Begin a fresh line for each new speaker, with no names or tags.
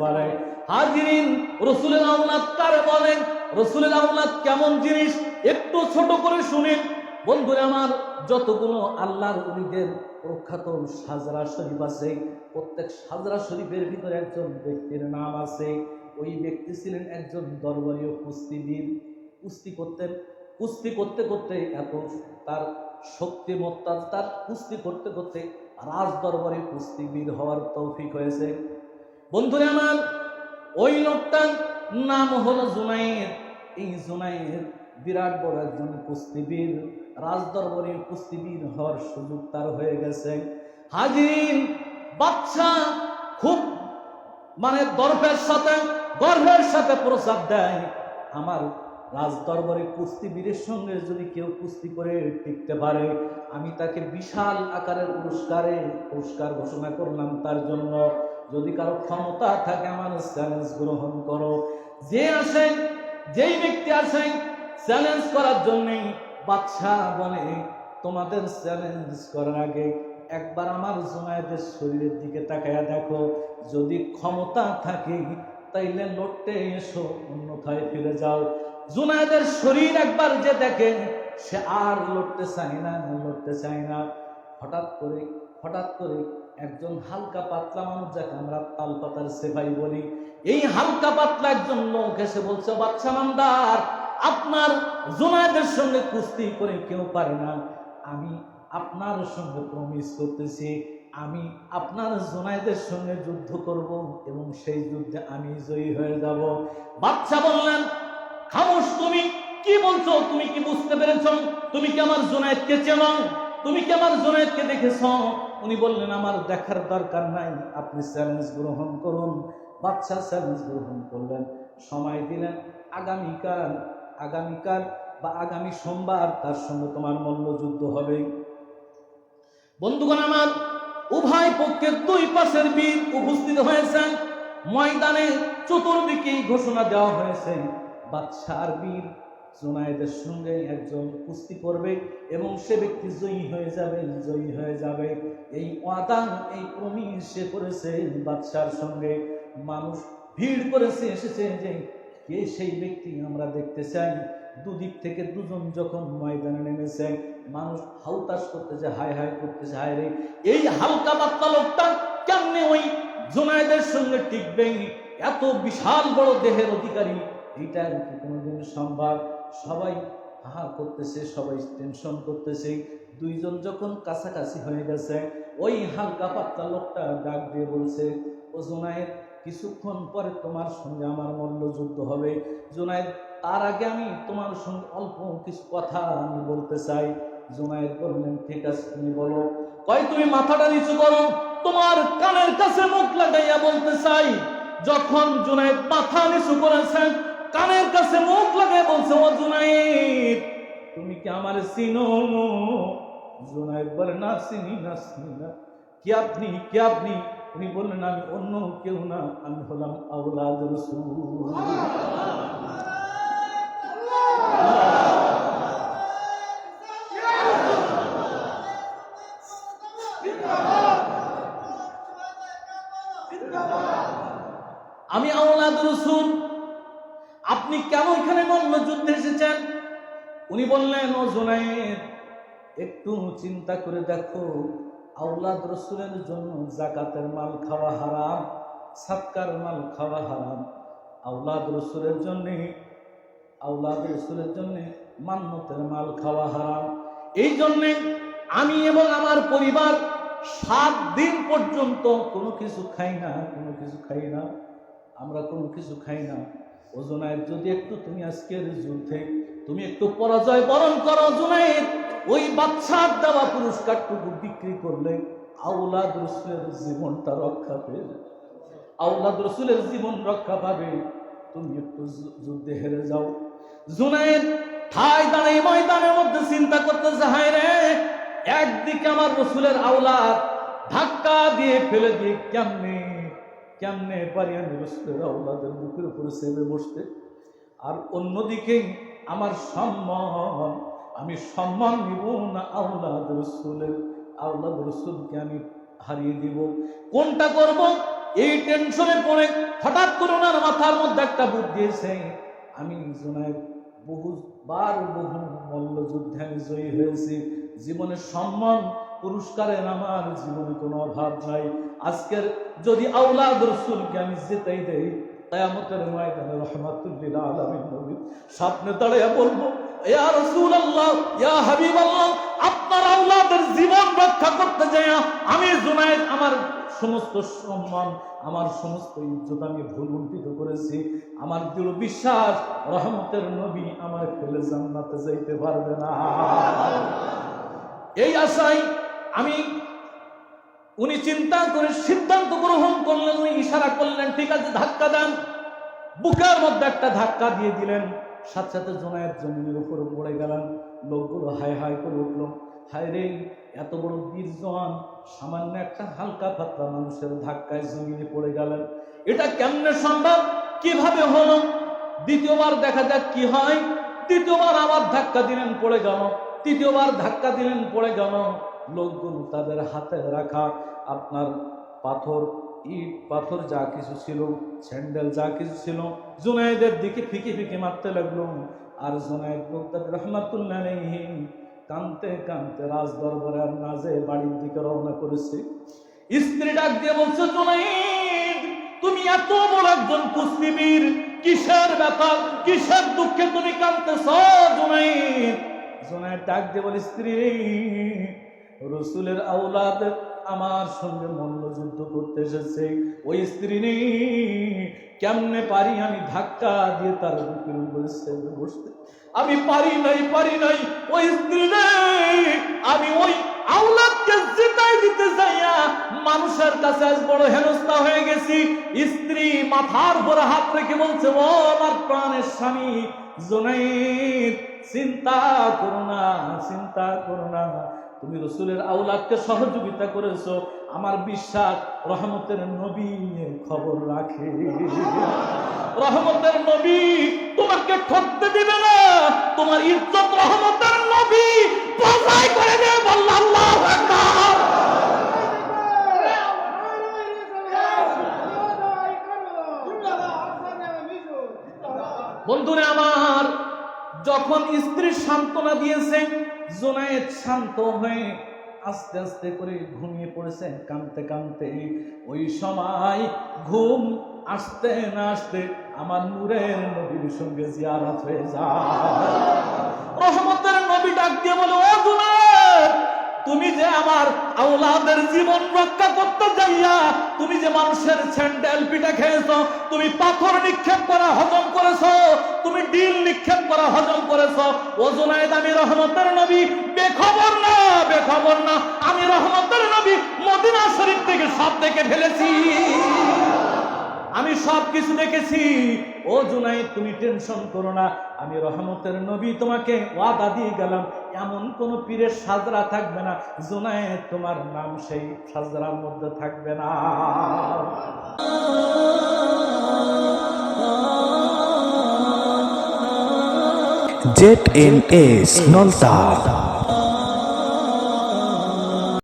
পারে। হাজিরিন, রসুলের আওলাদ কারে বলেন? রসুলের আওলাদ কেমন জিনিস? একটু ছোট করে শুনেন বন্ধুরা আমার, যতগুলো আল্লাহর উলিদের প্রখ্যাত সাজরা শরীফ আছে, প্রত্যেক সাজরা শরীফের ভিতরে একজন ব্যক্তির নাম আছে। ওই ব্যক্তি ছিলেন একজন দরবারীয় কুস্তিবীর কুস্তি করতেন কুস্তি করতে করতে এত তার শক্তিমত্তা তার কুস্তি করতে করতে রাজ দরবারে কুস্তিবীর হওয়ার তৌফিক হয়েছে। বন্ধুরা আমার, ওই লোকটার নাম হলো জুনাইর এই জুনাইর বিরাট বড় একজন কুস্তিবীর রাজদরবারের কুস্তিবীর হওয়ার সুযোগ তার হয়ে গেছে। হাজির বাচ্চা খুব মানে দর্পের সাথে, গর্বের সাথে প্রসাদ দেয়। আমার রাজদরবারে কুস্তিবীরের সঙ্গে যদি কেউ কুস্তি করে টিকতে পারে, আমি তাকে বিশাল আকারের পুরস্কারে, পুরস্কার ঘোষণা করলাম তার জন্য। যদি কারও ক্ষমতা থাকে আমার চ্যালেঞ্জ গ্রহণ করো। যে আসেন যেই ব্যক্তি আসেন চ্যালেঞ্জ করার জন্যই বাচ্চা বলে, তোমাদের চ্যালেঞ্জ করার আগে একবার আমার জুনায়েদের শরীরের দিকে তাকায়া দেখো। যদি ক্ষমতা থাকে, তাইলে লড়তে এসো, অন্যথায় ফিরে যাও। জুনায়েদের শরীর একবার যে দেখে, সে আর লড়তে চায় না, লড়তে চায় না। হঠাৎ করে হঠাৎ করে একজন হালকা পাতলা মানুষ যাকে আমরা তাল পাতার সেভাই বলি, এই হালকা পাতলা একজন লোক এসে বলছে, বাচ্চা মান্দার আপনার জুনায়েদের সঙ্গে কুস্তি করে কেউ পারে না। আমি আপনার সঙ্গে প্রমিস করতেছি, আমি আপনার জোনাইদের সঙ্গে যুদ্ধ করব এবং সেই যুদ্ধে আমি জয়ী হয়ে যাব। বাচ্চা বললেন, খামোশ তুমি, কি বলছো? তুমি কি বুঝতে পেরেছ? তুমি কি আমার জোনায়েদকে চেনো? তুমি কি আমার জোনায়েদকে দেখেছ? উনি বললেন, আমার দেখার দরকার নাই। আপনি চ্যালেঞ্জ গ্রহণ করুন। বাচ্চা চ্যালেঞ্জ গ্রহণ করলেন। সময় দিলেন। আগামীকাল আগামীকাল বা আগামী সোমবার তার সঙ্গে তোমার মল্লযুদ্ধ হবে। বন্ধুগণ আমার, উভয় পক্ষের দুই পাশের বীর উপস্থিত হয়েছেন। ময়দানে চতুর্দিকেই ঘোষণা দেওয়া হয়েছে, বাদশার বীর জোনায়েদের সঙ্গে একজন কুস্তি করবে এবং সে ব্যক্তি জয়ী হয়ে যাবে জয়ী হয়ে যাবে। এই ওয়াদা এই প্রমিস সে করেছে বাদশার সঙ্গে। মানুষ ভিড় করেছে, এসেছে যে কে সেই ব্যক্তি আমরা দেখতে চাই? দুদিক থেকে দুজন যখন ময়দানে নেমেছে, মানুষ হাউতাস করতেছে, হায় হায় করতেছে, হায় রে। এই হালকা পাতলা লোকটা কেমনে ওই জোনায়েদের সঙ্গে টিকবে? এত বিশাল বড় দেহের অধিকারী এইটা কি কোনোদিন সম্ভব? সবাই হাহা করতেছে, সবাই টেনশন করতেছে। দুইজন যখন কাছাকাছি হয়ে গেছে, ওই হালকা পাতলা লোকটা ডাক দিয়ে বলছে, ও জোনায়েদ, কিছুক্ষণ পরে তোমার সঙ্গে আমার মল্লযুদ্ধ হবে। জোনায়েদ, তার আগে আমি তোমার সঙ্গে অল্প কিছু কথা আমি বলতে চাই। জোনায়েদ বললেন, ঠিক আছে, তুমি বলো। কয়, তুমি মাথাটা নিচু করো, তোমার কানের কাছে মুখ লাগাইয়া বলতে চাই, যখন জুনাইদ মাথা নিচু করেছেন কানের কাছে মুখ লাগাই বলছে, ও জুনাইদ, তুমি কি আমার চিনো? জুনাইদ বলে, না, চিনি না চিনি না। কি আপনি কি আপনি? উনি বললেন, আমি অন্য কেউ না, আমি হলাম আউলাদ রসুল। আমি আওলাদ রসুল। আপনি কেন এখানে মল্ল যুদ্ধে এসেছেন? উনি বললেন, ও জোনায়েদ একটু চিন্তা করে দেখো আউলাদ রসুলের জন্য জাকাতের মাল খাওয়া হারাম সাতকার মাল খাওয়া হারাম। আউলাদ রসুলের জন্যে আউলাদ রসুলের জন্যে মান্যতের মাল খাওয়া হারাম। এই জন্যে আমি এবং আমার পরিবার সাত দিন পর্যন্ত কোনো কিছু খাই না, কোনো কিছু খাই না। আমরা কোনো কিছু খাই না। ওজনায়ের যদি একটু তুমি আজকের যুদ্ধে তুমি একটু পরাজয় বরণ করো ওজনায়ের ওই বাচ্চার দেওয়া পুরস্কারটুকু বিক্রি করলে আউলাদ রসুলের জীবনটা রক্ষা পেয়ে। আউলাদ রসুলের জীবন রক্ষা পাবে। তুমি একটু যুদ্ধে হেরে যাও। জুনায়েদ ঠাই দাঁড়াই ময়দানের মধ্যে চিন্তা করতেছে, হায় রে, একদিকে আমার রসুলের আওলাদ ধাক্কা দিয়ে ফেলে দিয়ে কেমনে কেমনে পারি আমি রসুলের আওলাদের বুকের উপরে সেবে বসতে। আর অন্যদিকে আমার সম্মান, আমি সম্মান নিব না আওলাদ রসুলের, আওলাদ রসুলকে আমি হারিয়ে দিব। কোনটা করব? এই টেনশনে পড়ে হঠাৎ করে ওনার মাথার মধ্যে একটা বুদ্ধি এসে, আমি জোনায়েদ বহুবার বহু মল্লযুদ্ধে আমি জয়ী হয়েছি। জীবনের সম্মান পুরস্কারের আমার জীবনে কোনো অভাব নাই। আজকের যদি আউলাদ রসুলকে আমি জিতাই দেই, কেয়ামতের ময়দানে রহমাতুল্লিল আলামিন নবী সামনে দাঁড়িয়ে বলব, ইয়া রাসূলুল্লাহ, ইয়া হাবিবাল্লাহ, আপনার আওলাদের জীবন রক্ষা করতে যাই আমি জুনায়েদ, আমার সমস্ত সম্মান, আমার সমস্ত ইজ্জত আমি ভুলুণ্ঠিত করেছি। আমার দৃঢ় বিশ্বাস, রহমতের নবী আমার ফেলে জান্নাতে যাইতে পারবে না। এই আশায় আমি, উনি চিন্তা করে সিদ্ধান্ত গ্রহণ করলেন, উনি ইশারা করলেন, ঠিক আছে, ধাক্কা দেন। বুকের মধ্যে একটা ধাক্কা দিয়ে দিলেন। সাথে সাথে জোনায়ের জমিনের উপরে পড়ে গেলেন। লোকগুলো হাই হাই করে উঠল। হায় রে, এত বড় বীর সামান্য একটা হালকা পাতলা মানুষের ধাক্কায় জমিনে পড়ে গেলেন। এটা কেমনে সম্ভব? কীভাবে হলো? দ্বিতীয়বার দেখা যাক কি হয়। তৃতীয়বার আবার ধাক্কা দিলেন, পড়ে গেল। তৃতীয়বার ধাক্কা দিলেন, পড়ে গেল। লোকগুলো তাদের হাতে রাখা, আপনার পাথর, ইট, পাথর যা কিছু ছিল, স্যান্ডেল যা কিছু ছিল, জুনাইদের দিকে ফিকে ফিকে মারতে লাগল। আর জুনাইদ মুক্তাদ রহমাতুল্লাহ কানতে কানতে রাজ দরবারে আর নাজে বাড়ির দিকে রওনা করেছে। স্ত্রী ডাক দিয়ে বলছে, জুনাইদ, তুমি এত বড় একজন কুস্তিবীর কিসের ব্যাপার কিসের দুঃখে তুমি কানতেছ, জুনাইদ? জুনাইদ ডাক দিয়ে বলে, স্ত্রী রসুলের আওলাদ আমার সঙ্গে মল্লযুদ্ধ করতে এসেছে। ওই স্ত্রী নেই কেমনে পারি আমি ধাক্কা দিয়ে তার বুকের উপরে বসতে? আমি পারি নাই পারি নাই, ওই স্ত্রী নেই আমি ওই আওলাদকে জিতাই দিতে চাইয়া মানুষের কাছে আজ বড় হেনস্থা হয়ে গেছি। স্ত্রী মাথার উপরে হাত রেখে বলছে, ও আমার প্রাণের স্বামী, জোনাইদ, চিন্তা করো না, চিন্তা করো না। তুমি রসুলের আউলাদকে সহযোগিতা করেছ, আমার বিশ্বাস রহমতের নবী খবর রাখে। রহমতের নবী তোমাকে ঠকতে দিবে না, তোমার ইজ্জত রহমতের নবী বজায় করে দেবে বললাম বন্ধুরা আমার, যখন স্ত্রীর সান্ত্বনা দিয়েছে জোনায়েদ শান্ত হয়ে আস্তে আস্তে করে ঘুমিয়ে পড়েছে, কাঁদতে কাঁদতে। ওই সময় ঘুম আসতে না আসতে আমার নূরের নবীর সঙ্গে জিয়ারাত হয়ে যায়। রহমতের নবী ডাক আমার আওলাদের জীবন রক্ষা করতে যাইয়া তুমি যে মানুষের স্যান্ডেল পিঠা খেয়েছো, তুমি পাথর নিক্ষেপ করা, হজম করেছ, তুমি ডিল নিক্ষেপ করা, হজম করেছ। ওজনায়েদ আমি রহমতের নবী, বেখবর না বেখবর না। আমি রহমতের নবী, মদিনা শরীফ থেকে সব দেখে ফেলেছি। আমি সব কিছু দেখেছি। ও জুনাই তুমি টেনশন করো না। আমি রহমতের নবী তোমাকে ওয়াদা দিয়ে গেলাম, এমন কোন পীরের সাজরা থাকবে না জোনায় তোমার নাম সেই সাজরার মধ্যে থাকবে না।
Z N S Nalta.